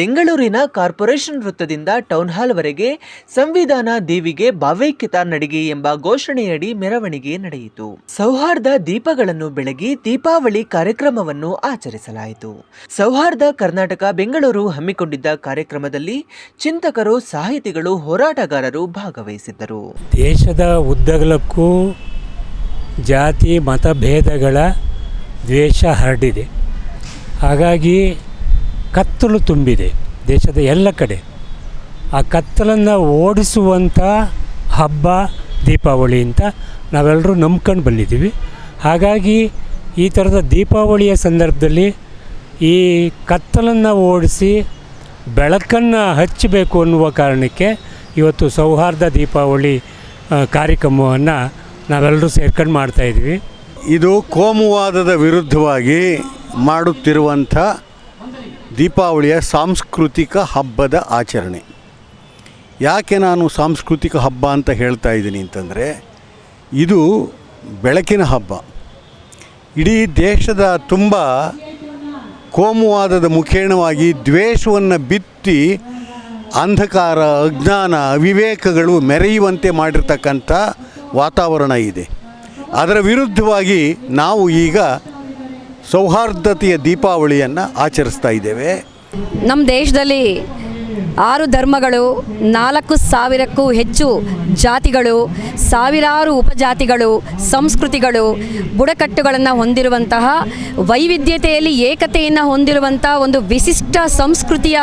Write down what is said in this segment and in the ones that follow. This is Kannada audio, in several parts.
ಬೆಂಗಳೂರಿನ ಕಾರ್ಪೊರೇಷನ್ ವೃತ್ತದಿಂದ ಟೌನ್ಹಾಲ್ವರೆಗೆ ಸಂವಿಧಾನ ದೇವಿಗೆ ಭಾವೈಕ್ಯತ ನಡಿಗೆ ಎಂಬ ಘೋಷಣೆಯಡಿ ಮೆರವಣಿಗೆ ನಡೆಯಿತು. ಸೌಹಾರ್ದ ದೀಪಗಳನ್ನು ಬೆಳಗಿ ದೀಪಾವಳಿ ಕಾರ್ಯಕ್ರಮವನ್ನು ಆಚರಿಸಲಾಯಿತು. ಸೌಹಾರ್ದ ಕರ್ನಾಟಕ ಬೆಂಗಳೂರು ಹಮ್ಮಿಕೊಂಡಿದ್ದ ಕಾರ್ಯಕ್ರಮದಲ್ಲಿ ಚಿಂತಕರು, ಸಾಹಿತಿಗಳು, ಹೋರಾಟಗಾರರು ಭಾಗವಹಿಸಿದ್ದರು. ದೇಶದ ಉದ್ದಗಲಕ್ಕೂ ಜಾತಿ ಮತಭೇದಗಳ ದ್ವೇಷ ಹರಡಿದೆ. ಹಾಗಾಗಿ ಕತ್ತಲು ತುಂಬಿದೆ ದೇಶದ ಎಲ್ಲ ಕಡೆ. ಆ ಕತ್ತಲನ್ನು ಓಡಿಸುವಂಥ ಹಬ್ಬ, ದೀಪಾವಳಿ ಅಂತ ನಾವೆಲ್ಲರೂ ನಂಬ್ಕೊಂಡು ಬಂದಿದ್ದೀವಿ. ಹಾಗಾಗಿ ಈ ಥರದ ದೀಪಾವಳಿಯ ಸಂದರ್ಭದಲ್ಲಿ ಈ ಕತ್ತಲನ್ನು ಓಡಿಸಿ ಬೆಳಕನ್ನು ಹಚ್ಚಬೇಕು ಅನ್ನುವ ಕಾರಣಕ್ಕೆ ಇವತ್ತು ಸೌಹಾರ್ದ ದೀಪಾವಳಿ ಕಾರ್ಯಕ್ರಮವನ್ನು ನಾವೆಲ್ಲರೂ ಸೇರ್ಕೊಂಡು ಮಾಡ್ತಾಯಿದ್ವಿ ಇದು ಕೋಮುವಾದದ ವಿರುದ್ಧವಾಗಿ ಮಾಡುತ್ತಿರುವಂಥ ದೀಪಾವಳಿಯ ಸಾಂಸ್ಕೃತಿಕ ಹಬ್ಬದ ಆಚರಣೆ. ಯಾಕೆ ನಾನು ಸಾಂಸ್ಕೃತಿಕ ಹಬ್ಬ ಅಂತ ಹೇಳ್ತಾ ಇದ್ದೀನಿ ಅಂತಂದರೆ, ಇದು ಬೆಳಕಿನ ಹಬ್ಬ. ಇಡೀ ದೇಶದ ತುಂಬ ಕೋಮುವಾದದ ಮುಖೇಣವಾಗಿ ದ್ವೇಷವನ್ನು ಬಿತ್ತಿ ಅಂಧಕಾರ, ಅಜ್ಞಾನ, ಅವಿವೇಕಗಳು ಮೆರೆಯುವಂತೆ ಮಾಡಿರ್ತಕ್ಕಂಥ ವಾತಾವರಣ ಇದೆ. ಅದರ ವಿರುದ್ಧವಾಗಿ ನಾವು ಈಗ ಸೌಹಾರ್ದತೆಯ ದೀಪಾವಳಿಯನ್ನು ಆಚರಿಸ್ತಾ ಇದ್ದೇವೆ. ನಮ್ಮ ದೇಶದಲ್ಲಿ ಆರು ಧರ್ಮಗಳು, ನಾಲ್ಕು ಸಾವಿರಕ್ಕೂ ಹೆಚ್ಚು ಜಾತಿಗಳು, ಸಾವಿರಾರು ಉಪಜಾತಿಗಳು, ಸಂಸ್ಕೃತಿಗಳು, ಬುಡಕಟ್ಟುಗಳನ್ನು ಹೊಂದಿರುವಂತಹ ವೈವಿಧ್ಯತೆಯಲ್ಲಿ ಏಕತೆಯನ್ನು ಹೊಂದಿರುವಂಥ ಒಂದು ವಿಶಿಷ್ಟ ಸಂಸ್ಕೃತಿಯ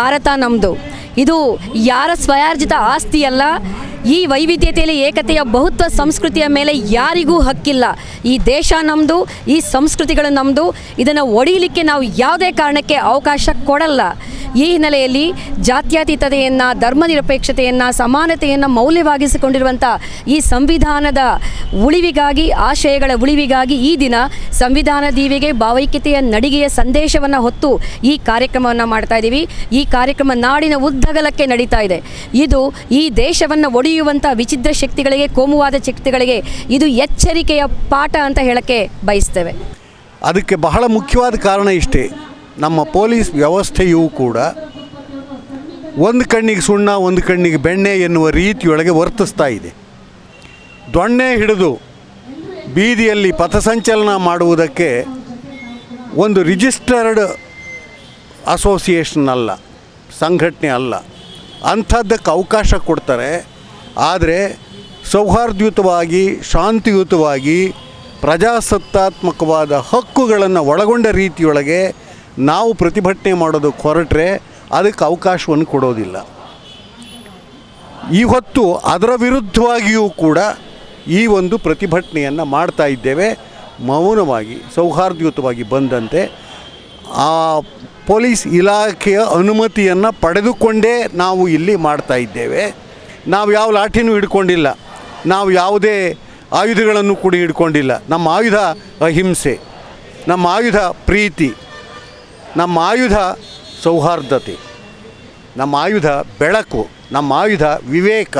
ಭಾರತ ನಮ್ಮದು ಇದು ಯಾರ ಸ್ವಯಾರ್ಜಿತ ಆಸ್ತಿಯಲ್ಲ ಈ ವೈವಿಧ್ಯತೆಯಲ್ಲಿ ಏಕತೆಯ ಬಹುತ್ವ ಸಂಸ್ಕೃತಿಯ ಮೇಲೆ ಯಾರಿಗೂ ಹಕ್ಕಿಲ್ಲ. ಈ ದೇಶ ನಮ್ಮದು ಈ ಸಂಸ್ಕೃತಿಗಳು ನಮ್ಮದು ಇದನ್ನು ಒಡೆಯಲಿಕ್ಕೆ ನಾವು ಯಾವುದೇ ಕಾರಣಕ್ಕೆ ಅವಕಾಶ ಕೊಡಲ್ಲ. ಈ ಹಿನ್ನೆಲೆಯಲ್ಲಿ ಜಾತ್ಯತೀತತೆಯನ್ನು, ಧರ್ಮನಿರಪೇಕ್ಷತೆಯನ್ನು, ಸಮಾನತೆಯನ್ನು ಮೌಲ್ಯವಾಗಿಸಿಕೊಂಡಿರುವಂಥ ಈ ಸಂವಿಧಾನದ ಉಳಿವಿಗಾಗಿ, ಆಶಯಗಳ ಉಳಿವಿಗಾಗಿ ಈ ದಿನ ಸಂವಿಧಾನ ದೀವಿಗೆ ಭಾವೈಕ್ಯತೆಯ ನಡಿಗೆಯ ಸಂದೇಶವನ್ನು ಹೊತ್ತು ಈ ಕಾರ್ಯಕ್ರಮವನ್ನು ಮಾಡ್ತಾ ಇದ್ದೀವಿ. ಈ ಕಾರ್ಯಕ್ರಮ ನಾಡಿನ ಉದ್ದಗಲಕ್ಕೆ ನಡೀತಾ ಇದೆ. ಇದು ಈ ದೇಶವನ್ನು ಒಡೆಯುವಂಥ ವಿಚಿತ್ರ ಶಕ್ತಿಗಳಿಗೆ, ಕೋಮುವಾದ ಶಕ್ತಿಗಳಿಗೆ ಇದು ಎಚ್ಚರಿಕೆಯ ಪಾಠ ಅಂತ ಹೇಳಕ್ಕೆ ಬಯಸ್ತೇವೆ. ಅದಕ್ಕೆ ಬಹಳ ಮುಖ್ಯವಾದ ಕಾರಣ ಇಷ್ಟೇ. ನಮ್ಮ ಪೊಲೀಸ್ ವ್ಯವಸ್ಥೆಯೂ ಕೂಡ ಒಂದು ಕಣ್ಣಿಗೆ ಸುಣ್ಣ, ಒಂದು ಕಣ್ಣಿಗೆ ಬೆಣ್ಣೆ ಎನ್ನುವ ರೀತಿಯೊಳಗೆ ವರ್ತಿಸ್ತಾ ಇದೆ. ದೊಣ್ಣೆ ಹಿಡಿದು ಬೀದಿಯಲ್ಲಿ ಪಥಸಂಚಲನ ಮಾಡುವುದಕ್ಕೆ ಒಂದು ರಿಜಿಸ್ಟರ್ಡ್ ಅಸೋಸಿಯೇಷನ್ ಅಲ್ಲ, ಸಂಘಟನೆ ಅಲ್ಲ. ಅಂಥದ್ದಕ್ಕೆ ಅವಕಾಶ ಕೊಡ್ತಾರೆ. ಆದರೆ ಸೌಹಾರ್ದಯುತವಾಗಿ, ಶಾಂತಿಯುತವಾಗಿ, ಪ್ರಜಾಸತ್ತಾತ್ಮಕವಾದ ಹಕ್ಕುಗಳನ್ನು ಒಳಗೊಂಡ ರೀತಿಯೊಳಗೆ ನಾವು ಪ್ರತಿಭಟನೆ ಮಾಡೋದು ಹೊರಟ್ರೆ ಅದಕ್ಕೆ ಅವಕಾಶವನ್ನು ಕೊಡೋದಿಲ್ಲ. ಈ ಹೊತ್ತು ಅದರ ವಿರುದ್ಧವಾಗಿಯೂ ಕೂಡ ಈ ಒಂದು ಪ್ರತಿಭಟನೆಯನ್ನು ಮಾಡ್ತಾ ಇದ್ದೇವೆ. ಮೌನವಾಗಿ, ಸೌಹಾರ್ದಯುತವಾಗಿ ಬಂದಂತೆ ಆ ಪೊಲೀಸ್ ಇಲಾಖೆಯ ಅನುಮತಿಯನ್ನು ಪಡೆದುಕೊಂಡೇ ನಾವು ಇಲ್ಲಿ ಮಾಡ್ತಾ ಇದ್ದೇವೆ. ನಾವು ಯಾವ ಲಾಠಿನೂ ಹಿಡ್ಕೊಂಡಿಲ್ಲ. ನಾವು ಯಾವುದೇ ಆಯುಧಗಳನ್ನು ಕೂಡ ಹಿಡ್ಕೊಂಡಿಲ್ಲ. ನಮ್ಮ ಆಯುಧ ಅಹಿಂಸೆ, ನಮ್ಮ ಆಯುಧ ಪ್ರೀತಿ ನಮ್ಮ ಆಯುಧ ಸೌಹಾರ್ದತೆ, ನಮ್ಮ ಆಯುಧ ಬೆಳಕು, ನಮ್ಮ ಆಯುಧ ವಿವೇಕ.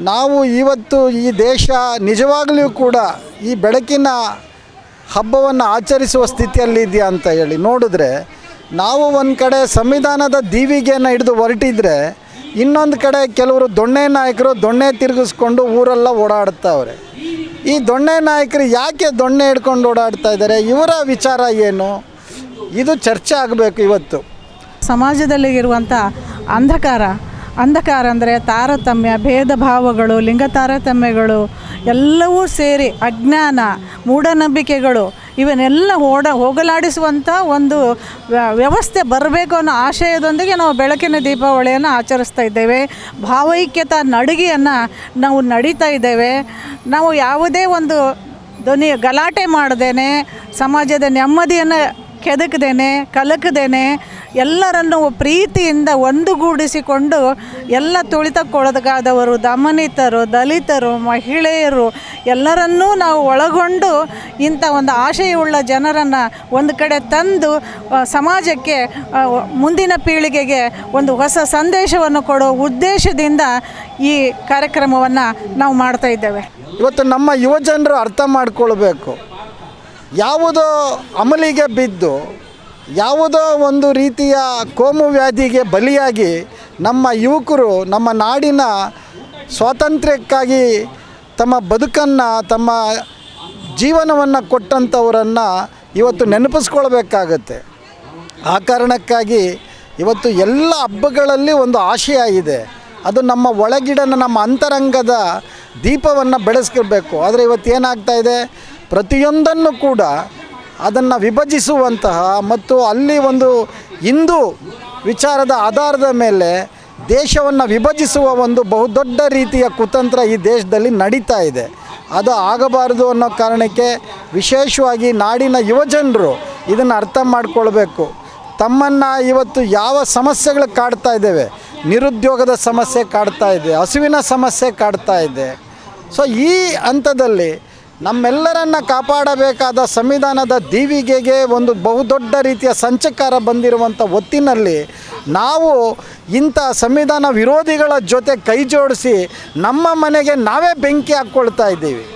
ನಾವು ಇವತ್ತು ಈ ದೇಶ ನಿಜವಾಗಲೂ ಕೂಡ ಈ ಬೆಳಕಿನ ಹಬ್ಬವನ್ನು ಆಚರಿಸುವ ಸ್ಥಿತಿಯಲ್ಲಿದೆಯಾ ಅಂತ ಹೇಳಿ ನೋಡಿದ್ರೆ, ನಾವು ಒಂದು ಕಡೆ ಸಂವಿಧಾನದ ದೀವಿಗೆಯನ್ನು ಹಿಡಿದು ಹೊರಟಿದ್ರೆ, ಇನ್ನೊಂದು ಕಡೆ ಕೆಲವರು ದೊಣ್ಣೆ ನಾಯಕರು ದೊಣ್ಣೆ ತಿರುಗಿಸ್ಕೊಂಡು ಊರೆಲ್ಲ ಓಡಾಡ್ತಾವ್ರೆ. ಈ ದೊಣ್ಣೆ ನಾಯಕರು ಯಾಕೆ ದೊಣ್ಣೆ ಹಿಡ್ಕೊಂಡು ಓಡಾಡ್ತಾ ಇದ್ದಾರೆ? ಇವರ ವಿಚಾರ ಏನು? ಇದು ಚರ್ಚೆ ಆಗಬೇಕು ಇವತ್ತು. ಸಮಾಜದಲ್ಲಿ ಇರುವಂಥ ಅಂಧಕಾರ ಅಂಧಕಾರ ಅಂದರೆ ತಾರತಮ್ಯ ಭೇದ ಭಾವಗಳು ಲಿಂಗ ತಾರತಮ್ಯಗಳು ಎಲ್ಲವೂ ಸೇರಿ ಅಜ್ಞಾನ, ಮೂಢನಂಬಿಕೆಗಳು ಇವನ್ನೆಲ್ಲ ಓಡ ಹೋಗಲಾಡಿಸುವಂಥ ಒಂದು ವ್ಯ- ವ್ಯವಸ್ಥೆ ಬರಬೇಕು ಅನ್ನೋ ಆಶಯದೊಂದಿಗೆ ನಾವು ಬೆಳಕಿನ ದೀಪಾವಳಿಯನ್ನು ಆಚರಿಸ್ತಾ ಇದ್ದೇವೆ. ಭಾವೈಕ್ಯತಾ ನಡಿಗೆಯನ್ನು ನಾವು ನಡೀತಾ ಇದ್ದೇವೆ. ನಾವು ಯಾವುದೇ ಒಂದು ಧ್ವನಿ ಗಲಾಟೆ ಮಾಡದೇನೆ ಸಮಾಜದ ನೆಮ್ಮದಿಯನ್ನು ಕೆದಕದೇನೆ, ಕಲಕದೇನೆ, ಎಲ್ಲರನ್ನು ಪ್ರೀತಿಯಿಂದ ಒಂದುಗೂಡಿಸಿಕೊಂಡು ಎಲ್ಲ ತುಳಿತಕ್ಕೊಳಗಾದವರು, ದಮನಿತರು, ದಲಿತರು, ಮಹಿಳೆಯರು, ಎಲ್ಲರನ್ನೂ ನಾವು ಒಳಗೊಂಡು ಇಂಥ ಒಂದು ಆಶಯವುಳ್ಳ ಜನರನ್ನು ಒಂದು ಕಡೆ ತಂದು ಸಮಾಜಕ್ಕೆ ಮುಂದಿನ ಪೀಳಿಗೆಗೆ ಒಂದು ಹೊಸ ಸಂದೇಶವನ್ನು ಕೊಡೋ ಉದ್ದೇಶದಿಂದ ಈ ಕಾರ್ಯಕ್ರಮವನ್ನು ನಾವು ಮಾಡ್ತಾ ಇದ್ದೇವೆ. ಇವತ್ತು ನಮ್ಮ ಯುವಜನರು ಅರ್ಥ ಮಾಡ್ಕೊಳ್ಬೇಕು. ಯಾವುದೋ ಅಮಲಿಗೆ ಬಿದ್ದು, ಯಾವುದೋ ಒಂದು ರೀತಿಯ ಕೋಮು ವ್ಯಾಧಿಗೆ ಬಲಿಯಾಗಿ ನಮ್ಮ ಯುವಕರು, ನಮ್ಮ ನಾಡಿನ ಸ್ವಾತಂತ್ರ್ಯಕ್ಕಾಗಿ ತಮ್ಮ ಬದುಕನ್ನು, ತಮ್ಮ ಜೀವನವನ್ನು ಕೊಟ್ಟಂಥವರನ್ನು ಇವತ್ತು ನೆನಪಿಸ್ಕೊಳ್ಬೇಕಾಗತ್ತೆ. ಆ ಕಾರಣಕ್ಕಾಗಿ ಇವತ್ತು ಎಲ್ಲ ಹಬ್ಬಗಳಲ್ಲಿ ಒಂದು ಆಶಯ ಇದೆ. ಅದು ನಮ್ಮ ಒಳಗಿಡನ ನಮ್ಮ ಅಂತರಂಗದ ದೀಪವನ್ನು ಬೆಳೆಸ್ಕೊಳ್ಬೇಕು. ಆದರೆ ಇವತ್ತು ಏನಾಗ್ತಾ ಇದೆ? ಪ್ರತಿಯೊಂದನ್ನು ಕೂಡ ಅದನ್ನು ವಿಭಜಿಸುವಂತಹ ಮತ್ತು ಅಲ್ಲಿ ಒಂದು ಹಿಂದೂ ವಿಚಾರದ ಆಧಾರದ ಮೇಲೆ ದೇಶವನ್ನು ವಿಭಜಿಸುವ ಒಂದು ಬಹುದೊಡ್ಡ ರೀತಿಯ ಕುತಂತ್ರ ಈ ದೇಶದಲ್ಲಿ ನಡೀತಾ ಇದೆ. ಅದು ಆಗಬಾರದು ಅನ್ನೋ ಕಾರಣಕ್ಕೆ ವಿಶೇಷವಾಗಿ ನಾಡಿನ ಯುವಜನರು ಇದನ್ನು ಅರ್ಥ ಮಾಡಿಕೊಳ್ಬೇಕು. ತಮ್ಮನ್ನು ಇವತ್ತು ಯಾವ ಸಮಸ್ಯೆಗಳು ಕಾಡ್ತಾ ಇದ್ದೇವೆ? ನಿರುದ್ಯೋಗದ ಸಮಸ್ಯೆ ಕಾಡ್ತಾ ಇದೆ, ಹಸುವಿನ ಸಮಸ್ಯೆ ಕಾಡ್ತಾ ಇದೆ. ಸೊ ಈ ಹಂತದಲ್ಲಿ ನಮ್ಮೆಲ್ಲರನ್ನ ಕಾಪಾಡಬೇಕಾದ ಸಂವಿಧಾನದ ದೀವಿಗೆಗೆ ಒಂದು ಬಹುದೊಡ್ಡ ರೀತಿಯ ಸಂಚಕಾರ ಬಂದಿರುವಂಥ ಹೊತ್ತಿನಲ್ಲಿ ನಾವು ಇಂಥ ಸಂವಿಧಾನ ವಿರೋಧಿಗಳ ಜೊತೆ ಕೈ ಜೋಡಿಸಿ ನಮ್ಮ ಮನೆಗೆ ನಾವೇ ಬೆಂಕಿ ಹಾಕ್ಕೊಳ್ತಾ ಇದ್ದೀವಿ.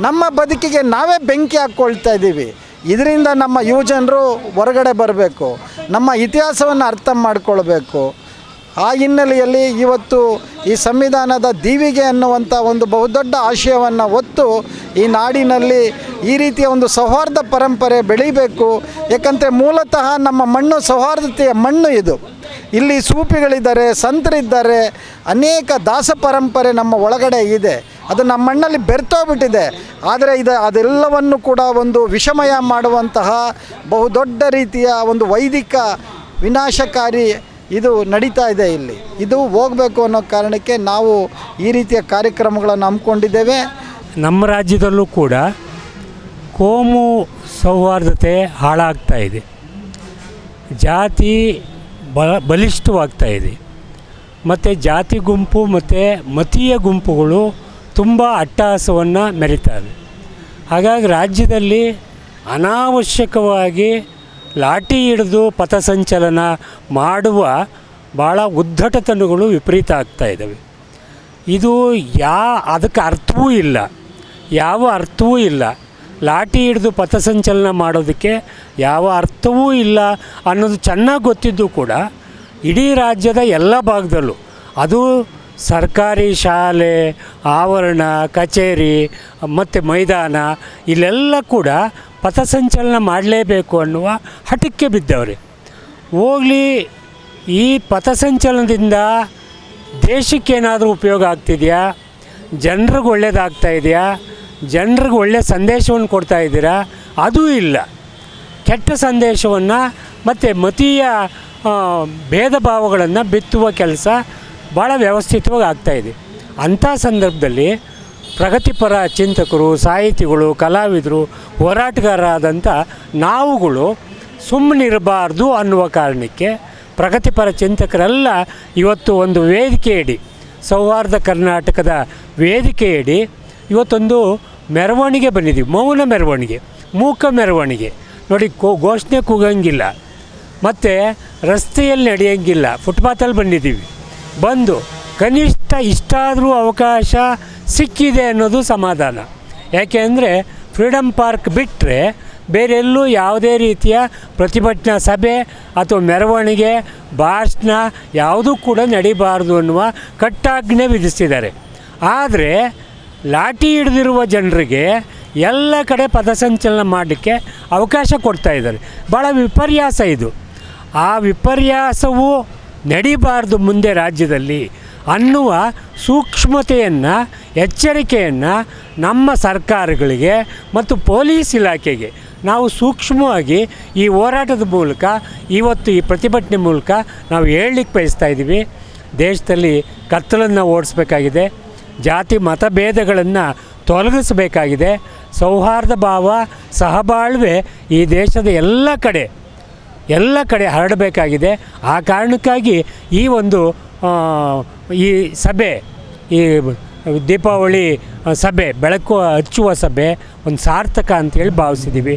ನಮ್ಮ ಬದುಕಿಗೆ ನಾವೇ ಬೆಂಕಿ ಹಾಕ್ಕೊಳ್ತಾ ಇದ್ದೀವಿ. ಇದರಿಂದ ನಮ್ಮ ಯುವಜನರು ಹೊರಗಡೆ ಬರಬೇಕು. ನಮ್ಮ ಇತಿಹಾಸವನ್ನು ಅರ್ಥ ಮಾಡ್ಕೊಳ್ಬೇಕು. ಆ ಹಿನ್ನೆಲೆಯಲ್ಲಿ ಇವತ್ತು ಈ ಸಂವಿಧಾನದ ದೀವಿಗೆ ಅನ್ನುವಂಥ ಒಂದು ಬಹುದೊಡ್ಡ ಆಶಯವನ್ನು ಹೊತ್ತು ಈ ನಾಡಿನಲ್ಲಿ ಈ ರೀತಿಯ ಒಂದು ಸೌಹಾರ್ದ ಪರಂಪರೆ ಬೆಳೀಬೇಕು. ಯಾಕಂದರೆ ಮೂಲತಃ ನಮ್ಮ ಮಣ್ಣು ಸೌಹಾರ್ದತೆಯ ಮಣ್ಣು ಇದು. ಇಲ್ಲಿ ಸೂಪಿಗಳಿದ್ದಾರೆ, ಸಂತರಿದ್ದಾರೆ, ಅನೇಕ ದಾಸ ಪರಂಪರೆ ನಮ್ಮ ಒಳಗಡೆ ಇದೆ. ಅದು ನಮ್ಮ ಮಣ್ಣಲ್ಲಿ ಬೆರ್ತೋಗ್ಬಿಟ್ಟಿದೆ ಆದರೆ ಇದು ಅದೆಲ್ಲವನ್ನು ಕೂಡ ಒಂದು ವಿಷಮಯ ಮಾಡುವಂತಹ ಬಹುದೊಡ್ಡ ರೀತಿಯ ಒಂದು ವೈದಿಕ ವಿನಾಶಕಾರಿ ಇದು ನಡೀತಾ ಇದೆ ಇಲ್ಲಿ. ಇದು ಹೋಗಬೇಕು ಅನ್ನೋ ಕಾರಣಕ್ಕೆ ನಾವು ಈ ರೀತಿಯ ಕಾರ್ಯಕ್ರಮಗಳನ್ನು ಹಮ್ಮಿಕೊಂಡಿದ್ದೇವೆ. ನಮ್ಮ ರಾಜ್ಯದಲ್ಲೂ ಕೂಡ ಕೋಮು ಸೌಹಾರ್ದತೆ ಹಾಳಾಗ್ತಾ ಇದೆ. ಜಾತಿ ಬ, ಬಲಿಷ್ಠವಾಗ್ತಾ ಇದೆ. ಮತ್ತು ಜಾತಿ ಗುಂಪು ಮತ್ತು ಮತೀಯ ಗುಂಪುಗಳು ತುಂಬ ಅಟ್ಟಹಾಸವನ್ನು ಮೆರಿತಾವೆ ಹಾಗಾಗಿ ರಾಜ್ಯದಲ್ಲಿ ಅನಾವಶ್ಯಕವಾಗಿ ಲಾಠಿ ಹಿಡಿದು ಪಥಸಂಚಲನ ಮಾಡುವ ಭಾಳ ಉದ್ದಟತನಗಳು ವಿಪರೀತ ಆಗ್ತಾ ಇದ್ದಾವೆ. ಇದು ಯಾ, ಅದಕ್ಕೆ ಅರ್ಥವೂ ಇಲ್ಲ. ಯಾವ ಅರ್ಥವೂ ಇಲ್ಲ. ಲಾಠಿ ಹಿಡಿದು ಪಥಸಂಚಲನ ಮಾಡೋದಕ್ಕೆ ಯಾವ ಅರ್ಥವೂ ಇಲ್ಲ ಅನ್ನೋದು ಚೆನ್ನಾಗಿ ಗೊತ್ತಿದ್ದು ಕೂಡ ಇಡೀ ರಾಜ್ಯದ ಎಲ್ಲ ಭಾಗದಲ್ಲೂ. ಅದು ಸರ್ಕಾರಿ ಶಾಲೆ, ಆವರಣ, ಕಚೇರಿ, ಮತ್ತು ಮೈದಾನ, ಇಲ್ಲೆಲ್ಲ ಕೂಡ ಪಥಸಂಚಲನ ಮಾಡಲೇಬೇಕು ಅನ್ನುವ ಹಠಕ್ಕೆ ಬಿದ್ದವ್ರೆ. ಹೋಗಲಿ, ಈ ಪಥಸಂಚಲನದಿಂದ ದೇಶಕ್ಕೇನಾದರೂ ಉಪಯೋಗ ಆಗ್ತಿದೆಯಾ? ಜನರಿಗೆ ಒಳ್ಳೇದಾಗ್ತಾ ಇದೆಯಾ? ಜನರಿಗೆ ಒಳ್ಳೆಯ ಸಂದೇಶವನ್ನು ಕೊಡ್ತಾ ಇದ್ದೀರಾ? ಅದೂ ಇಲ್ಲ. ಕೆಟ್ಟ ಸಂದೇಶವನ್ನು ಮತ್ತು ಮತೀಯ ಭೇದ ಭಾವಗಳನ್ನು ಬಿತ್ತುವ ಕೆಲಸ ಭಾಳ ವ್ಯವಸ್ಥಿತವಾಗಿ ಆಗ್ತಾಯಿದೆ ಅಂಥ ಸಂದರ್ಭದಲ್ಲಿ ಪ್ರಗತಿಪರ ಚಿಂತಕರು, ಸಾಹಿತಿಗಳು, ಕಲಾವಿದರು, ಹೋರಾಟಗಾರರಾದಂಥ ನಾವುಗಳು ಸುಮ್ಮನಿರಬಾರ್ದು ಅನ್ನುವ ಕಾರಣಕ್ಕೆ ಪ್ರಗತಿಪರ ಚಿಂತಕರೆಲ್ಲ ಇವತ್ತು ಒಂದು ವೇದಿಕೆಯಡಿ, ಸೌಹಾರ್ದ ಕರ್ನಾಟಕದ ವೇದಿಕೆಯಡಿ ಇವತ್ತೊಂದು ಮೆರವಣಿಗೆ ಬಂದಿದ್ದೀವಿ. ಮೌನ ಮೆರವಣಿಗೆ, ಮೂಕ ಮೆರವಣಿಗೆ. ನೋಡಿ, ಕೋ, ಘೋಷಣೆ ಕೂಗಂಗಿಲ್ಲ. ಮತ್ತು ರಸ್ತೆಯಲ್ಲಿ ನಡೆಯಂಗಿಲ್ಲ. ಫುಟ್ಪಾತಲ್ಲಿ ಬಂದಿದ್ದೀವಿ. ಬಂದು ಕನಿಷ್ಠ ಇಷ್ಟಾದರೂ ಅವಕಾಶ ಸಿಕ್ಕಿದೆ ಅನ್ನೋದು ಸಮಾಧಾನ. ಯಾಕೆಂದರೆ ಫ್ರೀಡಮ್ ಪಾರ್ಕ್ ಬಿಟ್ಟರೆ ಬೇರೆ ಎಲ್ಲೂ ಯಾವುದೇ ರೀತಿಯ ಪ್ರತಿಭಟನಾ ಸಭೆ ಅಥವಾ ಮೆರವಣಿಗೆ, ಭಾಷಣ ಯಾವುದೂ ಕೂಡ ನಡೀಬಾರ್ದು ಅನ್ನುವ ಕಟ್ಟಾಜ್ಞೆ ವಿಧಿಸಿದ್ದಾರೆ ಆದರೆ ಲಾಠಿ ಹಿಡಿದಿರುವ ಜನರಿಗೆ ಎಲ್ಲ ಕಡೆ ಪಥಸಂಚಲನ ಮಾಡಲಿಕ್ಕೆ ಅವಕಾಶ ಕೊಡ್ತಾ ಇದ್ದಾರೆ. ಭಾಳ ವಿಪರ್ಯಾಸ ಇದು. ಆ ವಿಪರ್ಯಾಸವು ನಡೀಬಾರ್ದು ಮುಂದೆ ರಾಜ್ಯದಲ್ಲಿ. ಅನ್ನುವ ಸೂಕ್ಷ್ಮತೆಯನ್ನು, ಎಚ್ಚರಿಕೆಯನ್ನು ನಮ್ಮ ಸರ್ಕಾರಗಳಿಗೆ ಮತ್ತು ಪೊಲೀಸ್ ಇಲಾಖೆಗೆ ನಾವು ಸೂಕ್ಷ್ಮವಾಗಿ ಈ ಹೋರಾಟದ ಮೂಲಕ, ಇವತ್ತು ಈ ಪ್ರತಿಭಟನೆ ಮೂಲಕ ನಾವು ಹೇಳಲಿಕ್ಕೆ ಬಯಸ್ತಾ ಇದ್ದೀವಿ. ದೇಶದಲ್ಲಿ ಕತ್ತಲನ್ನು ಓಡಿಸ್ಬೇಕಾಗಿದೆ. ಜಾತಿ ಮತಭೇದಗಳನ್ನು ತೊಲಗಿಸಬೇಕಾಗಿದೆ. ಸೌಹಾರ್ದ ಭಾವ, ಸಹಬಾಳ್ವೆ ಈ ದೇಶದ ಎಲ್ಲ ಕಡೆ ಎಲ್ಲ ಕಡೆ ಹರಡಬೇಕಾಗಿದೆ. ಆ ಕಾರಣಕ್ಕಾಗಿ ಈ ಒಂದು ಈ ಸಭೆ ಈ ದೀಪಾವಳಿ ಸಭೆ ಬೆಳಕು ಹಚ್ಚುವ ಸಭೆ ಒಂದು ಸಾರ್ಥಕ ಅಂತೇಳಿ ಭಾವಿಸಿದ್ದೀವಿ.